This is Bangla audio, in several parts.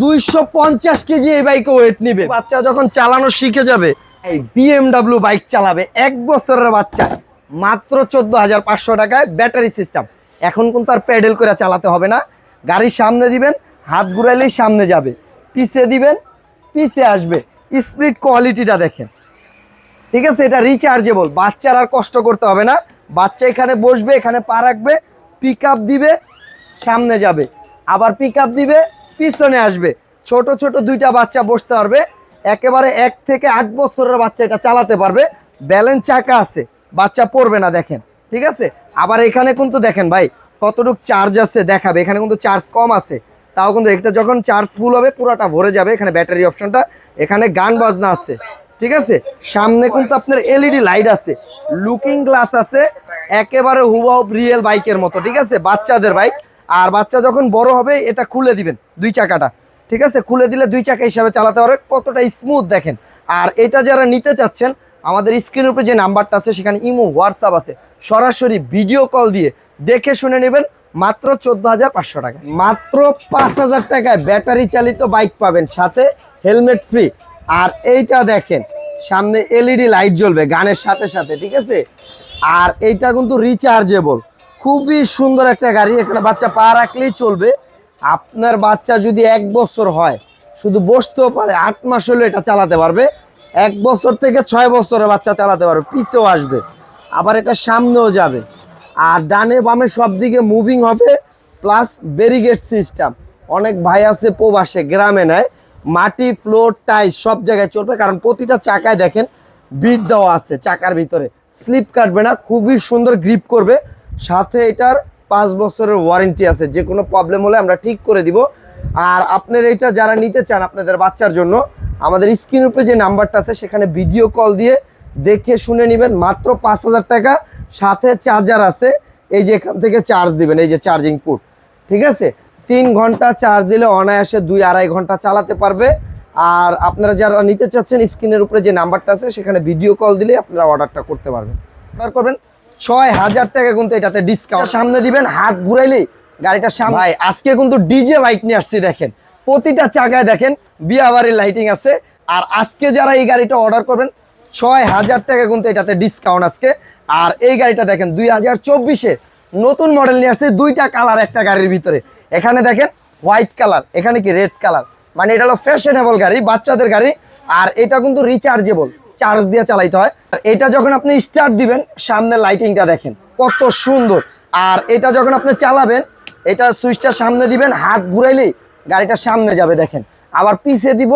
দুইশো পঞ্চাশ কেজি এই বাইকে ওয়েট নিবে। বাচ্চা যখন চালানো শিখে যাবে, এই বিএমডাব্লিউ বাইক চালাবে, এক বছরের বাচ্চা, মাত্র চোদ্দ হাজার পাঁচশো টাকায় ব্যাটারি সিস্টেম এখন কিন্তু আর প্যাডেল করে চালাতে হবে না। গাড়ির সামনে দিবেন, হাত ঘুরাইলেই সামনে যাবে। পিছে দিবেন, পিছে আসবে। স্পিড কোয়ালিটিটা দেখেন। ঠিক আছে, এটা রিচার্জেবল বাচ্চার আর কষ্ট করতে হবে না। বাচ্চা এখানে বসবে, এখানে পা রাখবে পিক দিবে, সামনে যাবে। আবার পিক দিবে পিছনে আসবে। ছোট ছোট দুইটা বাচ্চা বসতে পারবে। একেবারে এক থেকে আট বছরের বাচ্চা এটা চালাতে পারবে। ব্যালেন্স চাকা আছে, বাচ্চা পড়বে না দেখেন, ঠিক আছে? আবার এখানে কিন্তু দেখেন ভাই, কতটুকু চার্জ আছে দেখাবে। এখানে কিন্তু চার্জ কম আছে। তাও কিন্তু এটা যখন চার্জ ফুল হবে, পুরোটা ভরে যাবে এখানে ব্যাটারি অপশনটা এখানে গান বাজনা আছে, ঠিক আছে? সামনে কিন্তু আপনার এলইডি লাইট আছে। লুকিং গ্লাস আছে, একেবারে হুবাহুব রিয়েল বাইকের মতো, ঠিক আছে? বাচ্চাদের বাইক আর বাচ্চা যখন বড় হবে, এটা খুলে দিবেন দুই চাকাটা। ঠিক আছে? খুলে দিলে দুই চাকা হিসাবে চালাতে পারবে। কতটা স্মুথ দেখেন। আর এটা যারা নিতে চাচ্ছেন, আমাদের স্ক্রিনের উপরে যে নাম্বারটা আছে, সেখানে ইমো হোয়াটসঅ্যাপ আছে। সরাসরি ভিডিও কল দিয়ে দেখে শুনে নেবেন। মাত্র চোদ্দ হাজার পাঁচশো টাকা। মাত্র পাঁচ হাজার টাকায় ব্যাটারি চালিত বাইক পাবেন। সাথে হেলমেট ফ্রি আর এইটা দেখেন, সামনে এলইডি লাইট জ্বলবে গানের সাথে সাথে, ঠিক আছে? আর এইটা কিন্তু রিচার্জেবল খুবই সুন্দর একটা গাড়ি, এখানে বাচ্চা পা রাখলেই চলবে। আপনার বাচ্চা যদি এক বছর হয়, শুধু বসতেও পারে, আট মাস হলে এটা চালাতে পারবে। এক বছর থেকে ছয় বছরের বাচ্চা চালাতে পারবে, পিছেও আসবে, আবার এটা সামনেও যাবে। আর ডানে বামে সব দিকে মুভিং হবে প্লাস ব্যারিগেড সিস্টেম অনেক ভাই আছে প্রবাসে, গ্রামে নেয়, মাটি ফ্লোর টাইস সব জায়গায় চলবে, কারণ প্রতিটা চাকায় দেখেন বিট দেওয়া আছে চাকার ভিতরে। স্লিপ কাটবে না, খুবই সুন্দর গ্রিপ করবে। সাথে এটার পাঁচ বছরের ওয়ারেন্টি আছে, যে কোনো প্রবলেম হলে আমরা ঠিক করে দিব। আর আপনার এটা যারা নিতে চান আপনাদের বাচ্চার জন্য, আমাদের স্ক্রিন উপরে যে নাম্বারটা আছে, সেখানে ভিডিও কল দিয়ে দেখে শুনে নেবেন। মাত্র পাঁচ হাজার টাকা, সাথে চার্জার আছে। এই যে এখান থেকে চার্জ দিবেন, এই যে চার্জিং পুট ঠিক আছে? তিন ঘণ্টা চার্জ দিলে অনায়াসে দুই আড়াই ঘণ্টা চালাতে পারবে। আর আপনারা যারা নিতে চাচ্ছেন স্ক্রিনের উপরে যে নাম্বারটা আছে, সেখানে ভিডিও কল দিলে আপনারা অর্ডারটা করতে পারবেন। অর্ডার করবেন ছয় হাজার টাকা কিন্তু এটাতে ডিসকাউন্ট সামনে দিবেন হাত ঘুরাইলেই গাড়িটার সামনে আজকে কিন্তু ডিজে বাইক নিয়ে আসছি দেখেন। প্রতিটা চাকায় দেখেন বিয়াবাড়ির লাইটিং আছে। আর আজকে যারা এই গাড়িটা অর্ডার করবেন ছয় হাজার টাকা কিন্তু এটাতে ডিসকাউন্ট আজকে। আর এই গাড়িটা দেখেন দুই হাজার চব্বিশে নতুন মডেল নিয়ে আসছে দুইটা কালার একটা গাড়ির ভিতরে। এখানে দেখেন হোয়াইট কালার এখানে কি রেড কালার মানে এটা হলো ফ্যাশনেবল গাড়ি বাচ্চাদের গাড়ি। আর এটা কিন্তু রিচার্জেবল চার্জ দিয়ে চালাইতে হয়। এটা যখন আপনি স্টার্ট দিবেন সামনে লাইটিংটা দেখেন, কত সুন্দর। আর এটা যখন আপনি চালাবেন, এটা সুইচটা সামনে দিবেন, হাত ঘুরাইলেই গাড়িটা সামনে যাবে, দেখেন। আবার পিছে দিব,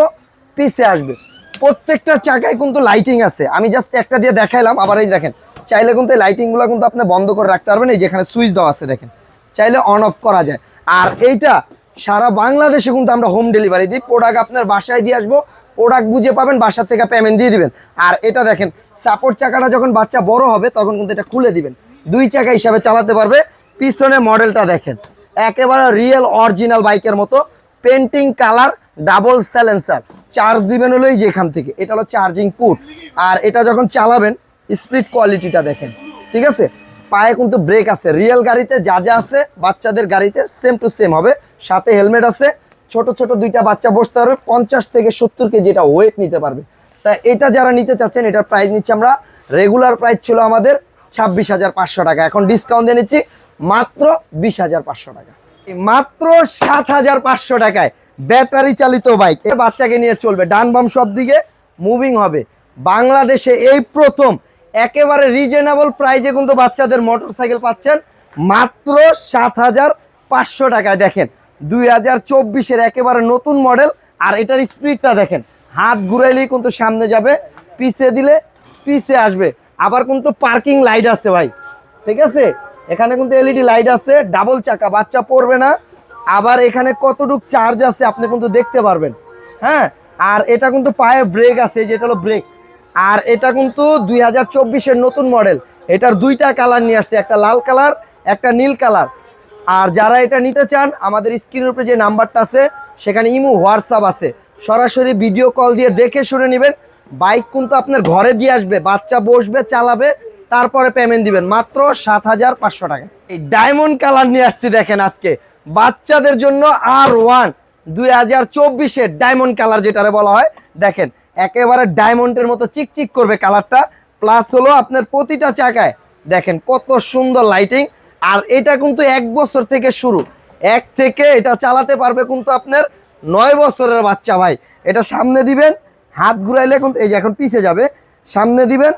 পিছে আসবে। প্রত্যেকটা চাকায় কিন্তু লাইটিং আছে। আমি জাস্ট একটা দিয়ে দেখাইলাম, আবার এই দেখেন, চাইলে কিন্তু এই লাইটিংগুলো কিন্তু আপনি বন্ধ করে রাখতে পারবেন, এই যেখানে সুইচ দেওয়া আছে, দেখেন। চাইলে অন অফ করা যায়। আর এইটা সারা বাংলাদেশে কিন্তু আমরা হোম ডেলিভারি দিই। প্রোডাক্ট আপনার বাসায় দিয়ে আসব প্রোডাক্ট বুঝে পাবেন, বাসার থেকে পেমেন্ট দিয়ে দিবেন। আর এটা দেখেন সাপোর্ট চাকাটা যখন বাচ্চা বড় হবে, তখন কিন্তু এটা খুলে দিবেন। দুই চাকা হিসাবে চালাতে পারবে। পিছনে মডেলটা দেখেন, একেবারে রিয়েল অরিজিনাল বাইকের মতো। Painting colour double silencer charge দিবেন হলো এই যে এখান থেকে। এটা হলো চার্জিং পুট আর এটা যখন চালাবেন স্পিড কোয়ালিটিটা দেখেন। ঠিক আছে? পায়ে কিন্তু ব্রেক আছে। রিয়েল গাড়িতে যা যা আছে, বাচ্চাদের গাড়িতে সেম টু সেম হবে। সাথে হেলমেট আছে। ছোট ছোট দুইটা বাচ্চা বসতে পারবে, পঞ্চাশ থেকে সত্তর কেজি এটা ওয়েট নিতে পারবে। তা এটা যারা নিতে চাচ্ছেন, এটার প্রাইস নিচ্ছি আমরা রেগুলার প্রাইস ছিল আমাদের ছাব্বিশ হাজার পাঁচশো টাকা। এখন ডিসকাউন্ট দিয়ে নিচ্ছি মাত্র বিশ হাজার পাঁচশো টাকা। মাত্র সাত হাজার পাঁচশো টাকায় ব্যাটারি চালিত বাইক এ বাচ্চাকে নিয়ে চলবে, ডান বাম সব দিকে মুভিং হবে। বাংলাদেশে এই প্রথম, একেবারে রিজনেবল প্রাইজে কিন্তু বাচ্চাদের মোটর সাইকেল পাচ্ছেন মাত্র সাত হাজার পাঁচশো টাকায়। দেখেন দুই হাজার চব্বিশের একেবারে নতুন মডেল। আর এটার স্পিডটা দেখেন, হাত ঘুরাইলেই কিন্তু সামনে যাবে, পিছে দিলে পিছে আসবে। আবার কিন্তু পার্কিং লাইট আছে ভাই, ঠিক আছে? এখানে কিন্তু এলইডি লাইট আছে, ডাবল চাকা, বাচ্চা পড়বে না। আবার এখানে কতটুক চার্জ আছে আপনি কিন্তু দেখতে পারবেন হ্যাঁ? আর এটা কিন্তু পায়ে ব্রেক আছে, যেটা হলো ব্রেক। আর এটা কিন্তু দুই হাজার নতুন মডেল, এটার দুইটা কালার নিয়ে আসছে, একটা লাল কালার, একটা নীল কালার। আর যারা এটা নিতে চান, আমাদের স্ক্রিনের উপরে যে নাম্বারটা আছে, সেখানে ইমো, হোয়াটসঅ্যাপ আছে। সরাসরি ভিডিও কল দিয়ে দেখে শুনে নেবেন। বাইক কিন্তু আপনার ঘরে দিয়ে আসবে, বাচ্চা বসবে, চালাবে, তারপরে পেমেন্ট দিবেন। মাত্র সাত হাজার পাঁচশো টাকা। এই ডায়মন্ড কালার নিয়ে আসছি দেখেন আজকে। বাচ্চাদের জন্য আর ওয়ান দুই হাজার চব্বিশের ডায়মন্ড কালার যেটারে বলা হয়। দেখেন, একেবারে ডায়মন্ডের মতো চিকচিক করবে কালারটা প্লাস হলো আপনার প্রতিটা চাকায়। দেখেন কত সুন্দর লাইটিং আর এটা কিন্তু এক বছর থেকে শুরু। এক থেকে এটা চালাতে পারবে কিন্তু আপনার নয় বছরের বাচ্চা ভাই। এটা সামনে দিবেন, হাত ঘুরাইলে কিন্তু এই যে এখন পিছে যাবে, সামনে দিবেন।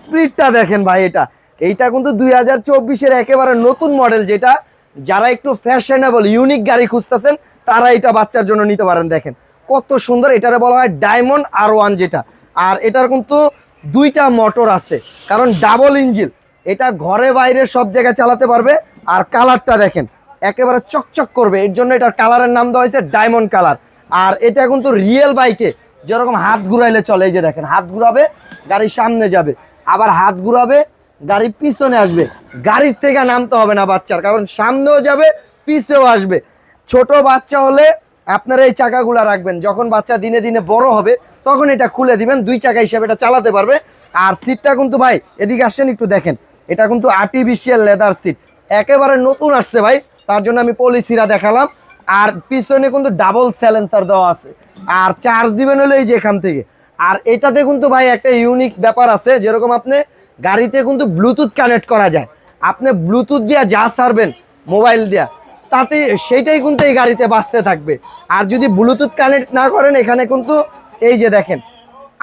স্পিডটা দেখেন ভাই এটা। এইটা কিন্তু দুই হাজার চব্বিশের একেবারে নতুন মডেল যেটা। যারা একটু ফ্যাশনেবল ইউনিক গাড়ি খুঁজতেছেন, তারা এটা বাচ্চার জন্য নিতে পারেন, দেখেন। কত সুন্দর, এটারে বলা হয় ডায়মন্ড আর ওয়ান যেটা। আর এটার কিন্তু দুইটা মোটর আছে, কারণ ডাবল ইঞ্জিন এটা ঘরে বাইরে সব জায়গায় চালাতে পারবে। আর কালারটা দেখেন, একেবারে চকচক করবে। এর জন্য এটার কালারের নাম দেওয়া হয়েছে ডায়মন্ড কালার। আর এটা কিন্তু রিয়েল বাইকে, যেরকম হাত ঘুরাইলে চলে, এই যে দেখেন, হাত ঘুরাবে গাড়ির সামনে যাবে। আবার হাত ঘুরাবে, গাড়ি পিছনে আসবে। গাড়ির থেকে নামতে হবে না বাচ্চার, কারণ সামনেও যাবে, পিছেও আসবে। ছোট বাচ্চা হলে আপনারা এই চাকাগুলা রাখবেন। যখন বাচ্চা দিনে দিনে বড় হবে, তখন এটা খুলে দিবেন, দুই চাকা হিসেবে এটা চালাতে পারবে। আর সিটটা কিন্তু ভাই, এদিকে আসছেন একটু দেখেন। এটা কিন্তু আর্টিফিশিয়াল লেদার সিট একেবারে নতুন আসছে ভাই, তার জন্য আমি পলিসিরা দেখালাম। আর পিছনে কিন্তু ডাবল স্যালেন্সার দেওয়া আছে। আর চার্জ দিবেন হলে এই যে এখান থেকে। আর এটাতে কিন্তু ভাই একটা ইউনিক ব্যাপার আছে, যেরকম আপনি গাড়িতে কিন্তু ব্লুটুথ কানেক্ট করা যায়। আপনি ব্লুটুথ দিয়ে যা সারবেন মোবাইল দিয়া, তাতে সেইটাই কিন্তু এই গাড়িতে বাঁচতে থাকবে। আর যদি ব্লুটুথ কানেক্ট না করেন, এখানে কিন্তু এই যে দেখেন,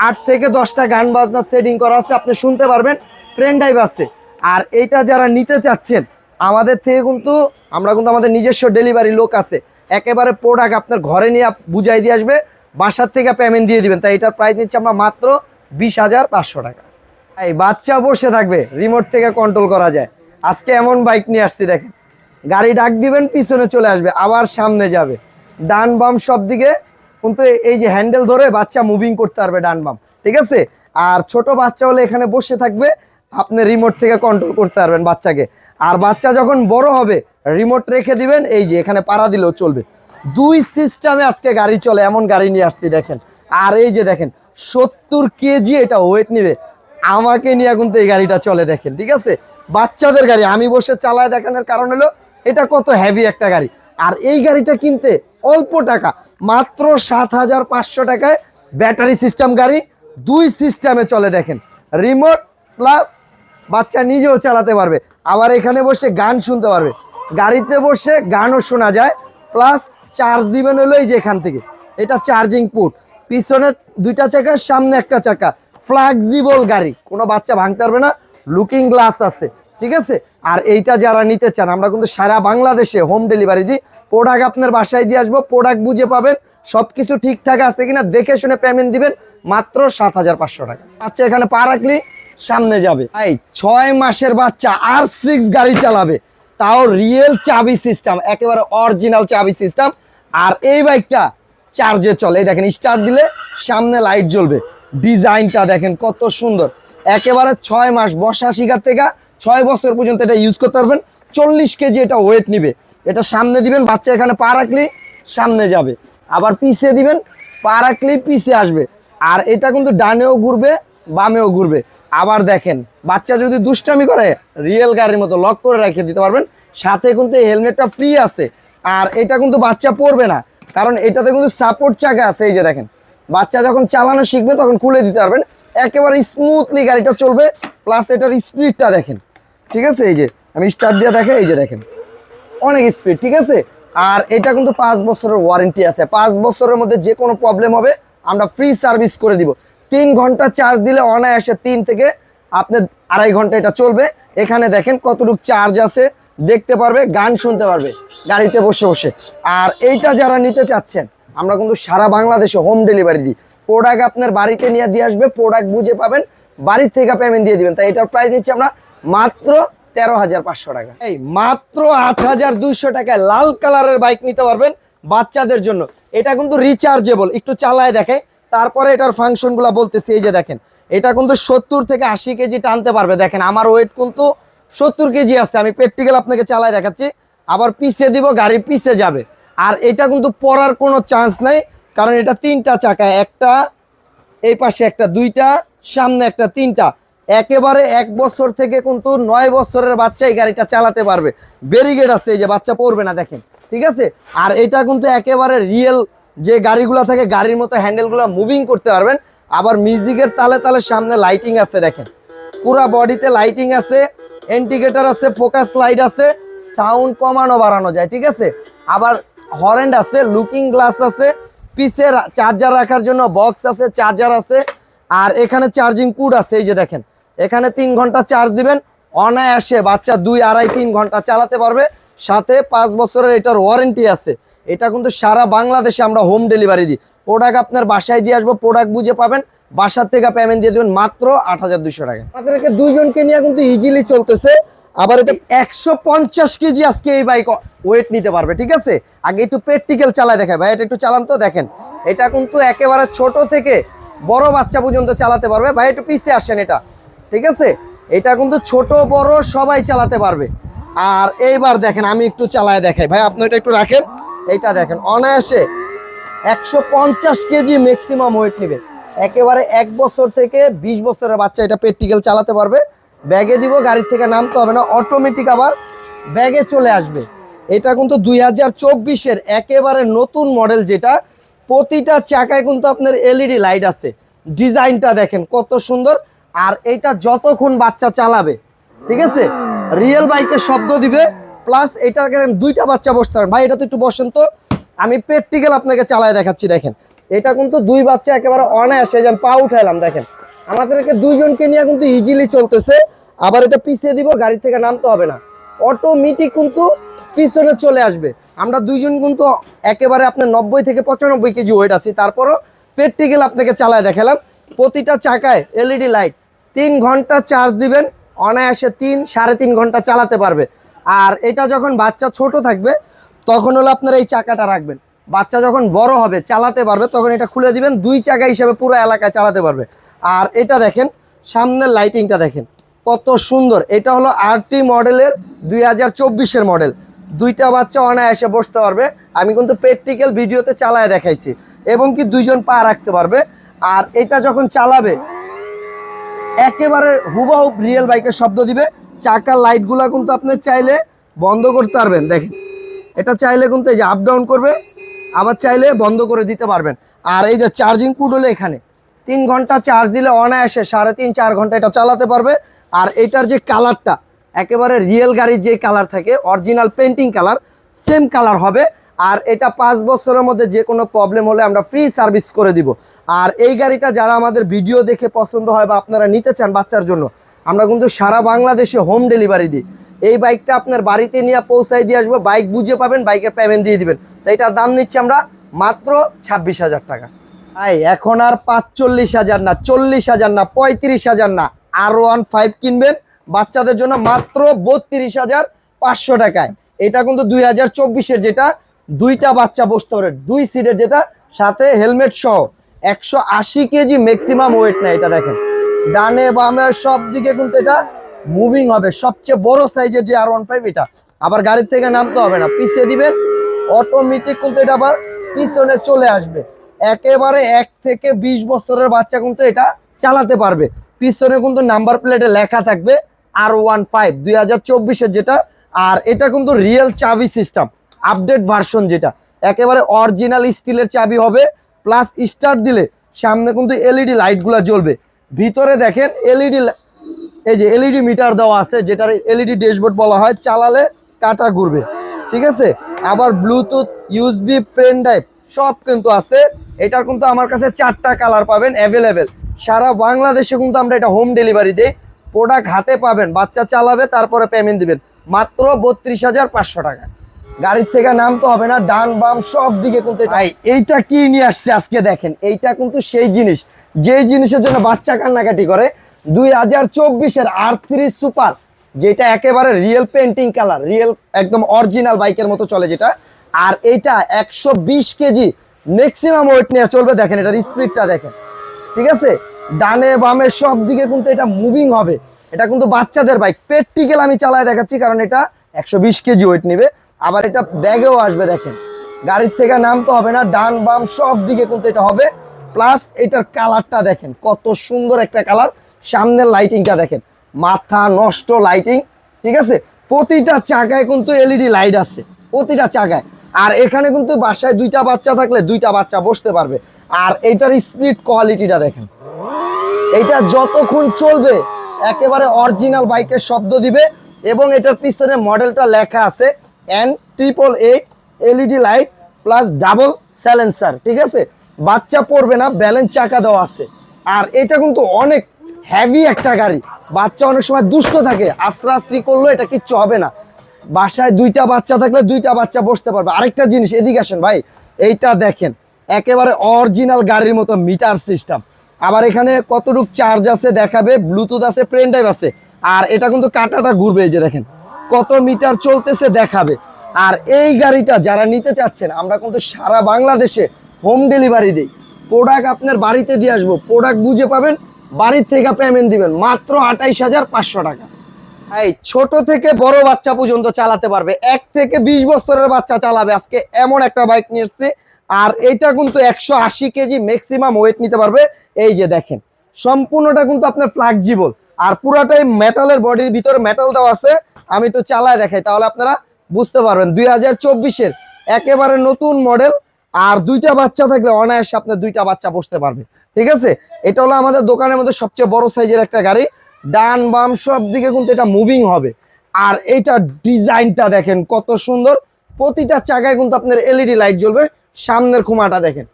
আট থেকে দশটা গান বাজনা সেটিং করা আছে, আপনি শুনতে পারবেন ট্রেন ড্রাইভ আছে। আর এইটা যারা নিতে চাচ্ছেন, আমাদের থেকে কিন্তু, আমরা কিন্তু আমাদের নিজস্ব ডেলিভারি লোক আছে। একেবারে প্রোডাক্ট আপনার ঘরে নিয়ে বুঝাই দিয়ে আসবে, বাসার থেকে পেমেন্ট দিয়ে দিবেন। তাই এটার প্রাইস নিচ্ছে আমরা মাত্র বিশ হাজার পাঁচশো টাকা। এই বাচ্চা বসে থাকবে রিমোট থেকে কন্ট্রোল করা যায়। আজকে এমন বাইক নিয়ে আসছি, দেখেন। গাড়ি ডাক দিবেন, পিছনে চলে আসবে, আবার সামনে যাবে। ডান বাম সব দিকে, কিন্তু এই যে হ্যান্ডেল ধরে বাচ্চা মুভিং করতে পারবে ডান বাম। ঠিক আছে? আর ছোট বাচ্চা হলে এখানে বসে থাকবে আপনি রিমোট থেকে কন্ট্রোল করতে পারবেন বাচ্চাকে। আর বাচ্চা যখন বড় হবে রিমোট রেখে দিবেন, এই যে এখানে পাড়া দিলেও চলবে। দুই সিস্টেমে আজকে গাড়ি চলে, এমন গাড়ি নিয়ে আসছি, দেখেন। আর এই যে দেখেন, সত্তর কেজি এটা ওয়েট নিবে। আমাকে নিয়ে কিন্তু এই গাড়িটা চলে, দেখেন, ঠিক আছে? বাচ্চাদের গাড়ি, আমি বসে চালায় দেখানোর কারণ হলো, এটা কত হ্যাভি একটা গাড়ি। আর এই গাড়িটা কিনতে অল্প টাকা, মাত্র সাত হাজার পাঁচশো টাকায় ব্যাটারি সিস্টেম গাড়ি, দুই সিস্টেমে চলে, দেখেন। রিমোট প্লাস বাচ্চা নিজেও চালাতে পারবে। আবার এখানে বসে গান শুনতে পারবে। গাড়িতে বসে গানও শোনা যায় প্লাস চার্জ দিবেন হলো এই যে এখান থেকে। এটা চার্জিং পুট পিছনে দুইটা চাকা, সামনে একটা চাকা। ফ্লেক্সিবল গাড়ি। কোনো বাচ্চা ভাঙতে পারবে না লুকিং গ্লাস আছে। ঠিক আছে? আর এইটা যারা নিতে চান, আমরা কিন্তু সারা বাংলাদেশে হোম ডেলিভারি দিই। প্রোডাক্ট আপনার বাসায় দিয়ে আসব প্রোডাক্ট বুঝে পাবেন সব কিছু ঠিকঠাক আছে কিনা, দেখে শুনে পেমেন্ট দিবেন, মাত্র সাত হাজার পাঁচশো টাকা। আচ্ছা এখানে পা রাখলি। সামনে যাবে। ভাই, ছয় মাসের বাচ্চা আর সিক্স গাড়ি চালাবে। তাও রিয়েল চাবি সিস্টেম একেবারে অরিজিনাল চাবি সিস্টেম আর এই বাইকটা চার্জে চলে। এই দেখেন স্টার্ট দিলে সামনে লাইট জ্বলবে। ডিজাইনটা দেখেন কত সুন্দর। একেবারে ছয় মাস বসা শিকার থেকে ছয় বছর পর্যন্ত এটা ইউজ করতে পারবেন। চল্লিশ কেজি এটা ওয়েট নিবে। এটা সামনে দিবেন, বাচ্চা এখানে পা রাখলেই সামনে যাবে। আবার পিছিয়ে দিবেন, পা রাখলেই পিছিয়ে আসবে। আর এটা কিন্তু ডানেও ঘুরবে বামেও ঘুরবে। আবার দেখেন, বাচ্চা যদি দুষ্টামি করে রিয়েল গাড়ির মতো লক করে রেখে দিতে পারবেন। সাথে কিন্তু এই হেলমেটটা ফ্রি আছে। আর এটা কিন্তু বাচ্চা পরবে না। কারণ এটাতে কিন্তু সাপোর্ট চাকা আছে, এই যে দেখেন। বাচ্চা যখন চালানো শিখবে, তখন খুলে দিতে পারবেন। একেবারে স্মুথলি গাড়িটা চলবে। প্লাস এটার স্পিডটা দেখেন। ঠিক আছে? এই যে, আমি স্টার্ট দিয়ে দেখে, এই যে দেখেন। অনেক স্পিড ঠিক আছে? আর এটা কিন্তু পাঁচ বছরের ওয়ারেন্টি আছে। পাঁচ বছরের মধ্যে যে কোনো প্রবলেম হবে, আমরা ফ্রি সার্ভিস করে দিব। তিন ঘণ্টা চার্জ দিলে অনায়াসে তিন থেকে আপনার আড়াই ঘণ্টা এটা চলবে। এখানে দেখেন কতটুকু চার্জ আছে, দেখতে পারবে, গান শুনতে পারবে, গাড়িতে বসে বসে। আর এইটা যারা নিতে চাচ্ছেন, আমরা কিন্তু সারা বাংলাদেশে হোম ডেলিভারি দিই। প্রোডাক্ট আপনার বাড়িতে নিয়ে দিয়ে আসবে প্রোডাক্ট বুঝে পাবেন, বাড়ির থেকে পেমেন্ট দিয়ে দিবেন। তাই এটার প্রাইস দিচ্ছি আমরা মাত্র তেরো হাজার পাঁচশো টাকা। এই মাত্র আট হাজার দুইশো টাকায় লাল কালারের বাইক নিতে পারবেন বাচ্চাদের জন্য। এটা কিন্তু রিচার্জেবল একটু চালায় দেখে। তারপরে এটার ফাংশনগুলো বলতেছি, এই যে দেখেন, এটা কিন্তু সত্তর থেকে আশি কেজি টানতে পারবে। দেখেন, আমার ওয়েট কিন্তু সত্তর কেজি আছে, আমি প্র্যাকটিক্যাল আপনাকে চালায় দেখাচ্ছি। আবার পিছিয়ে দিব, গাড়ি পিছে যাবে। আর এটা কিন্তু পড়ার কোনো চান্স নাই, কারণ এটা তিনটা চাকা, একটা এই পাশে একটা, দুইটা, সামনে একটা, তিনটা। একেবারে এক বছর থেকে কিন্তু নয় বছরের বাচ্চা এই গাড়িটা চালাতে পারবে। ব্যারিগেড আছে, এই যে বাচ্চা পড়বে না, দেখেন, ঠিক আছে? আর এটা কিন্তু একেবারে রিয়েল যে গাড়িগুলো থাকে, গাড়ির মতো হ্যান্ডেলগুলো মুভিং করতে পারবেন। আবার মিউজিকের তালে তালে সামনে লাইটিং আছে দেখেন। পুরা বডিতে লাইটিং আছে ইন্ডিকেটর আছে ফোকাস লাইট আছে সাউন্ড কমানো বাড়ানো যায়, ঠিক আছে? আবার হরেন্ড আছে লুকিং গ্লাস আছে, পিছে চার্জার রাখার জন্য বক্স আছে চার্জার আছে, আর এখানে চার্জিং পুড আছে, এই যে দেখেন। এখানে তিন ঘণ্টা চার্জ দিবেন, অনায়াসে বাচ্চা দুই আড়াই তিন ঘণ্টা চালাতে পারবে। সাথে পাঁচ বছরের এটার ওয়ারেন্টি আছে। এটা কিন্তু সারা বাংলাদেশে আমরা হোম ডেলিভারি দিই। প্রোডাক্ট আপনার বাসায় দিয়ে আসব প্রোডাক্ট বুঝে পাবেন। বাসার থেকে পেমেন্ট দিয়ে দেবেন মাত্র আট হাজার দুইশো টাকা। আমাদেরকে দুইজনকে নিয়ে কিন্তু ইজিলি চলতেছে। আবার এটা একশো পঞ্চাশ কেজি আজকে এই বাইক ওয়েট নিতে পারবে, ঠিক আছে? আগে একটু প্র্যাকটিক্যাল চালায় দেখায় ভাই, এটা একটু চালান তো, দেখেন। এটা কিন্তু একেবারে ছোট থেকে বড় বাচ্চা পর্যন্ত চালাতে পারবে। ভাই, একটু পিছিয়ে আসেন এটা, ঠিক আছে? এটা কিন্তু ছোট, বড় সবাই চালাতে পারবে। আর এইবার দেখেন, আমি একটু চালায় দেখাই। ভাই, আপনি এটা একটু রাখেন। এইটা দেখেন, অনায়াসে একশো পঞ্চাশ কেজি ম্যাক্সিমাম ওয়েট নেবে। একেবারে এক বছর থেকে বিশ বছরের বাচ্চা এটা প্র্যাকটিক্যাল চালাতে পারবে। ব্যাগে দিব, গাড়ির থেকে নামতে হবে না অটোমেটিক আবার ব্যাগে চলে আসবে। এটা কিন্তু দুই হাজার চব্বিশের একেবারে নতুন মডেল যেটা। প্রতিটা চাকায় কিন্তু আপনার এলইডি লাইট আছে। ডিজাইনটা দেখেন কত সুন্দর। আর এটা যতক্ষণ বাচ্চা চালাবে, ঠিক আছে? রিয়েল বাইকের শব্দ দিবে। প্লাস এটা দুইটা বাচ্চা বসতে পারেন। ভাই, এটা তো একটু বসেন তো। আমি প্র্যাকটিক্যাল আপনাকে চালায় দেখাচ্ছি, দেখেন। এটা কিন্তু দুই বাচ্চা একেবারে অনায়াসে যে পা উঠাইলাম, দেখেন। আমাদেরকে দুইজনকে নিয়ে কিন্তু ইজিলি চলতেছে। আবার এটা পিছিয়ে দিব, গাড়ি থেকে নামতে হবে না। অটোমেটিক কিন্তু পিছনে চলে আসবে। আমরা দুইজন কিন্তু একেবারে আপনার নব্বই থেকে পঁচানব্বই কেজি ওয়েট আছি। তারপরও প্র্যাকটিক্যাল আপনাকে চালায় দেখালাম। প্রতিটা চাকায় এলইডি লাইট তিন ঘণ্টা চার্জ দিবেন, অনায়াসে তিন, সাড়ে তিন ঘণ্টা চালাতে পারবে। আর এটা যখন বাচ্চা ছোট থাকবে, তখন হলো আপনারা এই চাকাটা রাখবেন। বাচ্চা যখন বড় হবে, চালাতে পারবে, তখন এটা খুলে দিবেন, দুই চাকা হিসেবে পুরো এলাকায় চালাতে পারবে। আর এটা দেখেন, সামনের লাইটিংটা দেখেন, কত সুন্দর। এটা হলো আরটি মডেলের দুই হাজার চব্বিশের মডেল। দুইটা বাচ্চা অনায়াসে বসতে পারবে। আমি কিন্তু প্র্যাকটিক্যাল ভিডিওতে চালায় দেখাইছি। এবং কি দুইজন পা রাখতে পারবে। আর এটা যখন চালাবে, একেবারে হুবাহুব রিয়েল বাইকের শব্দ দিবে। চাকার লাইটগুলো কিন্তু আপনি চাইলে বন্ধ করতে পারবেন। দেখেন, এটা চাইলে কিন্তু এই যে আপ ডাউন করবে, আবার চাইলে বন্ধ করে দিতে পারবেন। আর এই যে চার্জিং পুট হলো এখানে, তিন ঘণ্টা চার্জ দিলে অনায়াসে সাড়ে তিন, চার ঘণ্টা এটা চালাতে পারবে। আর এটার যে কালারটা একেবারে রিয়েল গাড়ির যে কালার থাকে original painting colour same colour হবে। আর এটা পাঁচ বছরের মধ্যে যে কোনো প্রবলেম হলে আমরা ফ্রি সার্ভিস করে দিব। আর এই গাড়িটা যারা আমাদের ভিডিও দেখে পছন্দ হয় বা আপনারা নিতে চান বাচ্চার জন্য আমরা কিন্তু সারা বাংলাদেশে হোম ডেলিভারি দিই। এই বাইকটা আপনার বাড়িতে নিয়ে পৌঁছায় দিয়ে আসব বাইক বুঝে পাবেন বাইকের পেমেন্ট দিয়ে দিবেন। তো এটার দাম নিচ্ছি আমরা মাত্র ছাব্বিশ হাজার টাকা। ভাই, এখন আর পাঁচচল্লিশ হাজার না, চল্লিশ হাজার না, পঁয়ত্রিশ হাজার না আর ওয়ান ফাইভ কিনবেন, বাচ্চাদের জন্য মাত্র বত্রিশ হাজার পাঁচশো টাকায়। এটা কিন্তু দুই হাজার চব্বিশের যেটা, দুইটা বাচ্চা বসতে পারে, দুই সিটের যেটা, সাথে হেলমেট সহ। একশো আশি কেজি ম্যাক্সিমাম ওয়েট না এটা দেখেন। ডানে বামে, সব দিকে কিন্তু এটা মুভিং হবে। সবচেয়ে বড় সাইজের যে আর ওয়ান ফাইভ এটা, আবার গাড়ির থেকে নামতে হবে না। পিছিয়ে দিবেন অটোমেটিক কিন্তু এটা আবার পিছনে চলে আসবে। একেবারে এক থেকে বিশ বছরের বাচ্চা কিন্তু এটা চালাতে পারবে। পিছনে কিন্তু নাম্বার প্লেটে লেখা থাকবে আর ওয়ান ফাইভ দুই হাজার চব্বিশের যেটা, আর এটা কিন্তু রিয়েল চাবি সিস্টেম আপডেট ভার্সন যেটা। একেবারে অরিজিনাল স্টিলের চাবি হবে প্লাস স্টার্ট দিলে সামনে কিন্তু এলইডি লাইটগুলো জ্বলবে। ভিতরে দেখেন এলইডি এই যে এলইডি মিটার দেওয়া আছে যেটার এলইডি ড্যাশবোর্ড বলা হয় চালালে কাটা ঘুরবে। ঠিক আছে? আবার ব্লুটুথ ইউএসবি পেন ড্রাইভ সব কিন্তু আছে। এটার কিন্তু আমার কাছে চারটা কালার পাবেন অ্যাভেলেবেল সারা বাংলাদেশে কিন্তু আমরা এটা হোম ডেলিভারি দিই। প্রোডাক্ট হাতে পাবেন বাচ্চা চালাবে তারপরে পেমেন্ট দিবেন। মাত্র বত্রিশ হাজার পাঁচশো টাকা। গাড়ির থেকে নামতে হবে না ডান বাম সব দিকে কিন্তু এটা- এইটা কি নিয়ে আসছে আজকে দেখেন? এইটা কিন্তু সেই জিনিস। যে জিনিসের জন্য বাচ্চা কান্নাকাটি করে, দুই হাজার চব্বিশের আর সুপার, যেটা একেবারে রিয়েল পেন্টিং কালার রিয়েল একদম অরিজিনাল বাইকের মতো চলে যেটা। আর এইটা একশো বিশ কেজি ম্যাক্সিমাম ওয়েট নিয়ে চলবে, দেখেন এটার স্পিডটা দেখেন। ঠিক আছে? ডানে বামে সব দিকে কিন্তু এটা মুভিং হবে। এটা কিন্তু বাচ্চাদের বাইক প্র্যাকটিক্যাল আমি চালায় দেখাচ্ছি, কারণ এটা একশো বিশ কেজি ওয়েট নেবে। আবার এটা ব্যাগেও আসবে, দেখেন। গাড়ির থেকে নামতে হবে না, ডান বাম সব দিকে কিন্তু এটা হবে। প্লাস এটার কালারটা দেখেন, কত সুন্দর একটা কালার সামনের লাইটিংটা দেখেন, মাথা নষ্ট লাইটিং ঠিক আছে? প্রতিটা চাকায় কিন্তু এলইডি লাইট আছে, প্রতিটা চাকায়। আর এখানে কিন্তু বাসায় দুইটা বাচ্চা থাকলে দুইটা বাচ্চা বসতে পারবে। আর এটার স্পিড কোয়ালিটিটা দেখেন। এইটা যতক্ষণ চলবে, একেবারে অরিজিনাল বাইকের শব্দ দিবে এবং এটার পিছনে মডেলটা লেখা আছে N triple eight LED light plus double silencer ঠিক আছে? বাচ্চা পড়বে না ব্যালেন্স চাকা দেওয়া আছে। আর এটা কিন্তু অনেক হ্যাভি একটা গাড়ি। বাচ্চা অনেক সময় দুষ্ট থাকে আস্তে আস্তে করল এটা কিচ্ছু হবে না। বাসায় দুইটা বাচ্চা থাকলে দুইটা বাচ্চা বসতে পারবে। আরেকটা জিনিস, এদিকে আসেন ভাই, এইটা দেখেন, একেবারে অরিজিনাল গাড়ির মতো মিটার সিস্টেম আবার এখানে কতটুক চার্জ আছে দেখাবে ব্লুটুথ আছে প্লেন ড্রাইভ আছে। আর এটা কিন্তু কাটাটা ঘুরবে, এই যে দেখেন, কত মিটার চলতেছে দেখাবে। আর এই গাড়িটা যারা নিতে চাচ্ছেন, আমরা কিন্তু সারা বাংলাদেশে হোম ডেলিভারি দিই। প্রোডাক্ট আপনার বাড়িতে দিয়ে আসব। প্রোডাক্ট বুঝে পাবেন, বাড়ির থেকে পেমেন্ট দিবেন। মাত্র আঠাইশ হাজার পাঁচশো টাকা। এই ছোট থেকে বড় বাচ্চা পর্যন্ত চালাতে পারবে। এক থেকে বিশ বছরের বাচ্চা চালাবে। আজকে এমন একটা বাইক নিয়ে এসছে। আর এটা কিন্তু একশো আশি কেজি ম্যাক্সিমাম ওয়েট নিতে পারবে। এই যে দেখেন, সম্পূর্ণটা কিন্তু আপনার ফ্লাক্সিবল আর পুরাটাই মেটালের বডির ভিতরে মেটাল দেওয়া আছে। আমি একটু চালায় দেখাই, তাহলে আপনারা বুঝতে পারবেন। দুই হাজার চব্বিশের একেবারে নতুন মডেল আর দুইটা বাচ্চা থাকলে অনায়াসে আপনার দুইটা বাচ্চা বসতে পারবে। ঠিক আছে? এটা হলো আমাদের দোকানের মধ্যে সবচেয়ে বড় সাইজের একটা গাড়ি। ডান বাম সব দিকে কিন্তু এটা মুভিং হবে। আর এইটা ডিজাইনটা দেখেন কত সুন্দর। প্রতিটা চাকায় কিন্তু আপনার এলইডি লাইট জ্বলবে। সামনের খুমাটা দেখেন।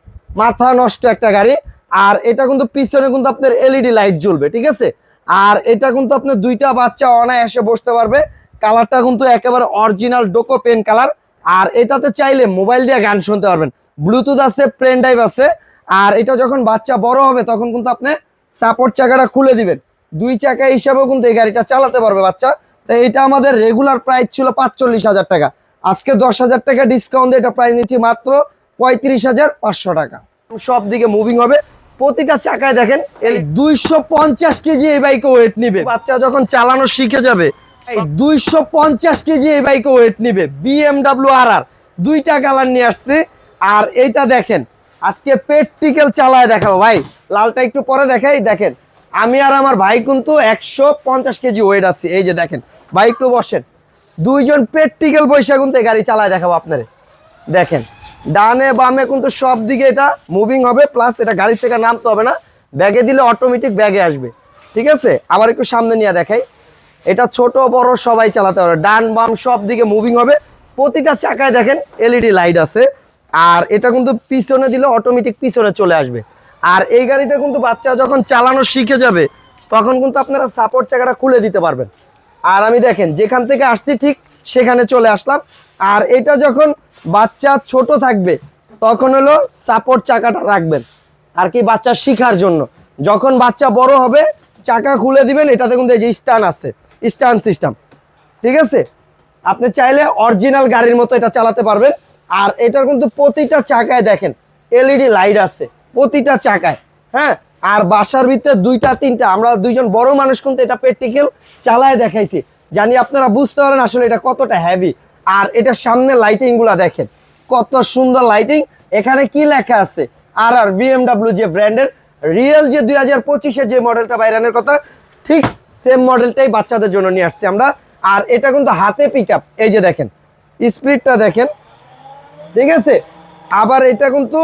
মাথা নষ্ট একটা গাড়ি। আর এটা কিন্তু পিছনে কিন্তু আপনার এলইডি লাইট জ্বলবে। ঠিক আছে? আর এটা কিন্তু আপনার দুইটা বাচ্চা অনায়াসে বসতে পারবে। কালারটা কিন্তু একেবারে অরিজিনাল ডোকো পেন কালার আর এটাতে চাইলে মোবাইল দিয়ে গান শুনতে পারবেন। ব্লুটুথ আছে প্লেন ড্রাইভ আছে, আর এটা যখন বাচ্চা বড় হবে তখন কিন্তু আপনি সাপোর্ট চাকাটা খুলে দিবেন। দুই চাকা হিসাবেও কিন্তু এই গাড়িটা চালাতে পারবে বাচ্চা। তো এটা আমাদের রেগুলার প্রাইস ছিল পাঁচচল্লিশ হাজার টাকা। আজকে দশ হাজার টাকা ডিসকাউন্ট দিয়ে এটা প্রাইস নিচ্ছি মাত্র পঁয়ত্রিশ হাজার পাঁচশো টাকা। সব দিকে মুভিং হবে। প্রতিটা চাকায় দেখেন, এই দুইশো পঞ্চাশ কেজি এই বাইকে ওয়েট নিবে। বাচ্চা যখন চালানো শিখে যাবে এই দুইশো পঞ্চাশ কেজি এই বাইকে ওয়েট নিবে। বিএমডাব্লিউ আর আর দুইটা কালার নিয়ে আসছে। আর এইটা দেখেন, আজকে প্র্যাকটিক্যাল চালায় দেখাবো ভাই। লালটা একটু পরে দেখাই, দেখেন। আমি আর আমার ভাই কিন্তু একশো পঞ্চাশ কেজি ওয়েট আছে। এই যে দেখেন, ভাই একটু বসেন। দুইজন প্র্যাকটিক্যাল বৈশাখ কিন্তু গাড়ি চালায় দেখাবো আপনারে। দেখেন, ডানে বামে কিন্তু সব দিকে এটা মুভিং হবে প্লাস এটা গাড়ি থেকে নামতে হবে না। ব্যাগে দিলে অটোমেটিক ব্যাগে আসবে। ঠিক আছে? আবার একটু সামনে নিয়ে দেখাই। এটা ছোট বড় সবাই চালাতে পারবে। ডান বাম সব দিকে মুভিং হবে। প্রতিটা চাকায় দেখেন এলইডি লাইট আছে। আর এটা কিন্তু পিছনে দিলে অটোমেটিক পিছনে চলে আসবে। আর এই গাড়িটা কিন্তু বাচ্চা যখন চালানো শিখে যাবে, তখন কিন্তু আপনারা সাপোর্ট চাকাটা খুলে দিতে পারবেন। আর আমি দেখেন, যেখান থেকে আসছি ঠিক সেখানে চলে আসলাম। আর এটা যখন বাচ্চা ছোট থাকবে, তখন হলো সাপোর্ট চাকাটা রাখবেন। আর কি বাচ্চা শিখার জন্য। যখন বাচ্চা বড় হবে, চাকা খুলে দিবেন, এটাতে কিন্তু এই যে স্টান আছে। Stun system. ঠিক আছে? আপনি চাইলে অরিজিনাল গাড়ির মতো এটা চালাতে পারবেন। আর এটার কিন্তু প্রতিটা চাকায় দেখেন এলইডি লাইট আছে, প্রতিটা চাকায় হ্যাঁ? আর বাসার ভিতরে দুইটা, তিনটা, আমরা দুইজন বড় মানুষ কিন্তু এটা প্র্যাকটিক্যাল চালায় দেখাইছি। জানি আপনারা বুঝতে পারেন আসলে এটা কতটা হেভি আর এটা সামনে লাইটিংগুলা দেখেন, কত সুন্দর লাইটিং এখানে কি লেখা আছে? আর আর বিএমডাব্লিউ যে ব্র্যান্ডের রিয়েল যে দুই হাজার যে মডেলটা বাইরানের কথা, ঠিক সেম মডেলটাই বাচ্চাদের জন্য নিয়ে আসছি আমরা। আর এটা কিন্তু হাতে পিক এই যে দেখেন স্পিডটা দেখেন, ঠিক আছে? আবার এটা কিন্তু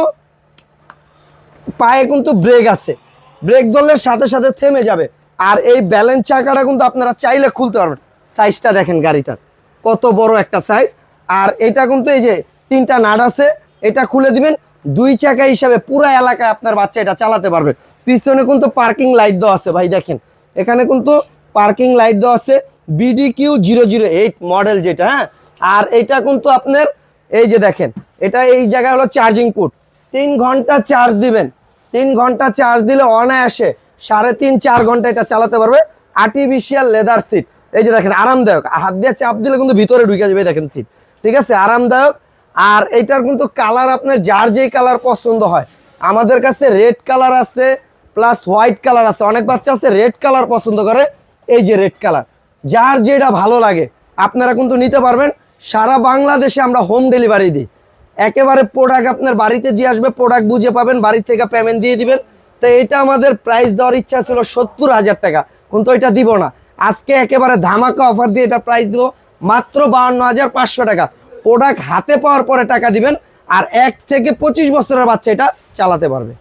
পায়ে কিন্তু ব্রেক আছে। ব্রেক ধরলে সাথে সাথে থেমে যাবে। আর এই ব্যালেন্স চাকাটা কিন্তু আপনারা চাইলে খুলতে পারবেন। সাইজটা দেখেন গাড়িটার, কত বড় একটা সাইজ আর এটা কিন্তু এই যে তিনটা নাট আছে, এটা খুলে দিবেন। দুই চাকা হিসাবে পুরো এলাকায় আপনার বাচ্চা এটা চালাতে পারবে। পিছনে কিন্তু পার্কিং লাইট দেওয়া আছে, ভাই দেখেন। এখানে কিন্তু পার্কিং লাইট দেওয়া আছে BD Q zero zero eight model যেটা হ্যাঁ? আর এটা কিন্তু আপনার, এই যে দেখেন, এটা এই জায়গায় হলো চার্জিং পুট তিন ঘণ্টা চার্জ দিবেন। তিন ঘণ্টা চার্জ দিলে অনায়াসে সাড়ে তিন, চার ঘণ্টা এটা চালাতে পারবে। আর্টিফিশিয়াল লেদার সিট এই যে দেখেন, আরামদায়ক। হাত দিয়ে চাপ দিলে কিন্তু ভিতরে ঢুকে যাবে দেখেন সিট ঠিক আছে? আরামদায়ক। আর এইটার কিন্তু কালার আপনার, যার যেই কালার পছন্দ হয়। আমাদের কাছে রেড কালার আছে প্লাস হোয়াইট কালার আছে। অনেক বাচ্চা আছে রেড কালার পছন্দ করে। এই যে রেড কালার যার যেটা ভালো লাগে, আপনারা কিন্তু নিতে পারবেন। সারা বাংলাদেশে আমরা হোম ডেলিভারি দিই। একেবারে প্রোডাক্ট আপনার বাড়িতে দিয়ে আসবে প্রোডাক্ট বুঝে পাবেন বাড়ি থেকে পেমেন্ট দিয়ে দিবেন। তো এটা আমাদের প্রাইস দেওয়ার ইচ্ছা ছিল সত্তর হাজার টাকা, কিন্তু এটা দিব না। আজকে একেবারে ধামাকা অফার দিয়ে এটা প্রাইস দিব, মাত্র বাউন্ন হাজার পাঁচশো টাকা। প্রোডাক্ট হাতে পাওয়ার পরে টাকা দিবেন, আর এক থেকে পঁচিশ বছরের বাচ্চা এটা চালাতে পারবে।